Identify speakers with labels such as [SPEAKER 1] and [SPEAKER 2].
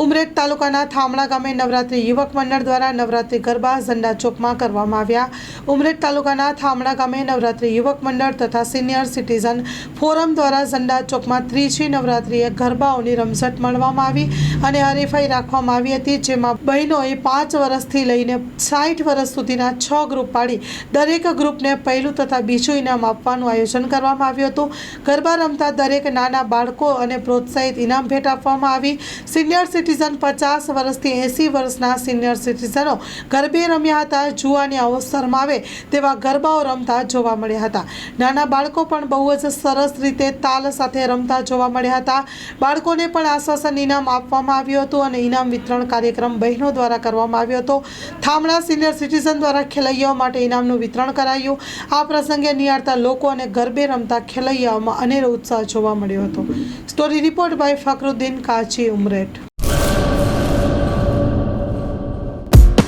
[SPEAKER 1] ઉમરેઠ તાલુકાના થામણા ગામે નવરાત્રિ યુવક મંડળ દ્વારા નવરાત્રિ ગરબા ઝંડા ચોકમાં કરવામાં આવ્યા. ઉમરેઠ તાલુકાના થામણા ગામે નવરાત્રિ યુવક મંડળ તથા સિનિયર સિટીઝન ફોરમ દ્વારા ઝંડા ચોકમાં ત્રીજી નવરાત્રિએ ગરબાઓની રમઝટ માણવામાં આવી અને હરીફાઈ રાખવામાં આવી હતી, જેમાં બહેનોએ પાંચ વર્ષથી લઈને સાઠ વર્ષ સુધીના છ ગ્રુપ પાડી દરેક ગ્રુપને પહેલું તથા બીજું ઇનામ આપવાનું આયોજન કરવામાં આવ્યું હતું. ગરબા રમતા દરેક નાના બાળકો અને પ્રોત્સાહિત ઇનામ ભેટ આપવામાં આવી. સિનિયર સિટીઝન પચાસ વર્ષથી એંસી વર્ષના સિનિયર સિટીઝનો ગરબે રમ્યા હતા, જુવાની અવસરમાં આવે તેવા ગરબાઓ રમતા જોવા મળ્યા હતા. નાના બાળકો પણ બહુ જ સરસ રીતે તાલ સાથે રમતા જોવા મળ્યા હતા. બાળકોને પણ આશ્વાસન ઇનામ આપવામાં આવ્યું હતું અને ઇનામ વિતરણ કાર્યક્રમ બહેનો દ્વારા કરવામાં આવ્યો હતો. થામણા સિનિયર સિટીઝન દ્વારા ખેલૈયાઓ માટે ઇનામનું વિતરણ કરાયું. આ પ્રસંગે નિહાળતા લોકો અને ગરબે રમતા ખેલૈયાઓમાં અનેરો ઉત્સાહ જોવા મળ્યો હતો. સ્ટોરી રિપોર્ટ બાય ફકરુદ્દીન કાચી ઉમરેઠ